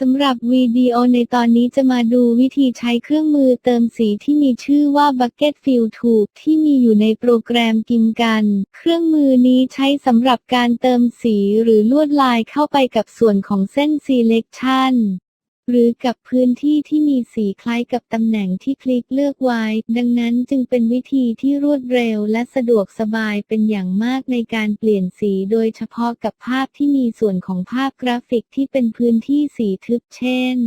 สำหรับวิดีโอในตอนนี้จะมาดูวิธีใช้เครื่องมือเติมสีที่มีชื่อว่า Bucket Fill Tool ที่มีอยู่ในโปรแกรมกินกัน เครื่องมือนี้ใช้สำหรับการเติมสีหรือลวดลายเข้าไปกับส่วนของเส้น Selection หรือกับพื้นที่ที่มีสีคล้ายกับตำแหน่งที่คลิกเลือกไว้ ดังนั้นจึงเป็นวิธีที่รวดเร็วและสะดวกสบายเป็นอย่างมากในการเปลี่ยนสีโดยเฉพาะกับภาพที่มีส่วนของภาพกราฟิกที่เป็นพื้นที่สีทึบเช่น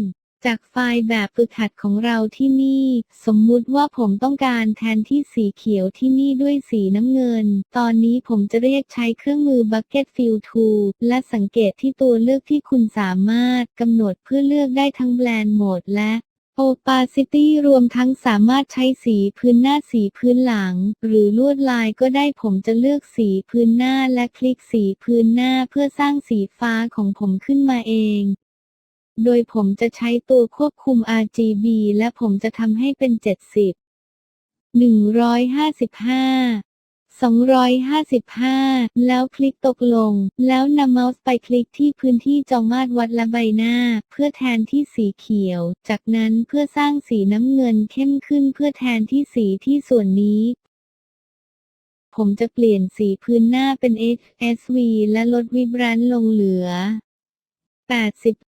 จากไฟล์แบบฝึกหัดของเราที่นี่ สมมุติว่าผมต้องการแทนที่สีเขียวที่นี่ด้วยสีน้ำเงิน ตอนนี้ผมจะเรียกใช้เครื่องมือ Bucket Fill Tool และสังเกตที่ตัวเลือกที่คุณสามารถกำหนดเพื่อเลือกได้ทั้ง Blend Mode และ Opacity รวมทั้งสามารถใช้สีพื้นหน้าสีพื้นหลัง หรือลวดลายก็ได้ผมจะเลือกสีพื้นหน้าและคลิกสีพื้นหน้าเพื่อสร้างสีฟ้าของผมขึ้นมาเอง โดยผมจะใช้ตัวควบคุม RGB และผมจะทำให้เป็น 70 155 255 แล้วคลิกตกลง แล้วนำเมาส์ไปคลิกที่พื้นที่จอมาตรวัดและใบหน้า เพื่อแทนที่สีเขียว จากนั้นเพื่อสร้างสีน้ำเงินเข้มขึ้นเพื่อแทนที่สีที่ส่วนนี้ ผมจะเปลี่ยนสีพื้นหน้าเป็น HSV และลดวิบรันลงเหลือ 80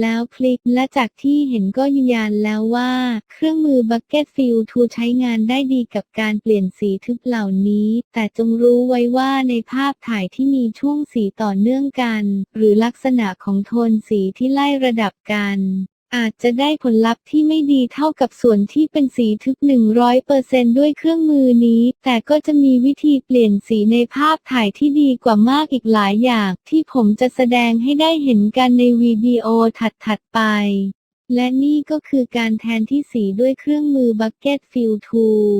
แล้วคลิกและจากที่เห็นก็ยืนยันแล้วว่า เครื่องมือ Bucket Fill Tool ใช้งานได้ดีกับการเปลี่ยนสีทึบเหล่านี้ แต่จงรู้ไว้ว่าในภาพถ่ายที่มีช่วงสีต่อเนื่องกัน หรือลักษณะของโทนสีที่ไล่ระดับกัน อาจจะได้ผลลัพธ์ที่ไม่ดีเท่ากับส่วนที่เป็นสีทึบ 100%ด้วยเครื่องมือนี้ แต่ก็จะมีวิธีเปลี่ยนสีในภาพถ่ายที่ดีกว่ามากอีกหลายอย่าง ที่ผมจะแสดงให้ได้เห็นกันในวิดีโอถัดๆไป และนี่ก็คือการแทนที่สีด้วยเครื่องมือ Bucket Fill Tool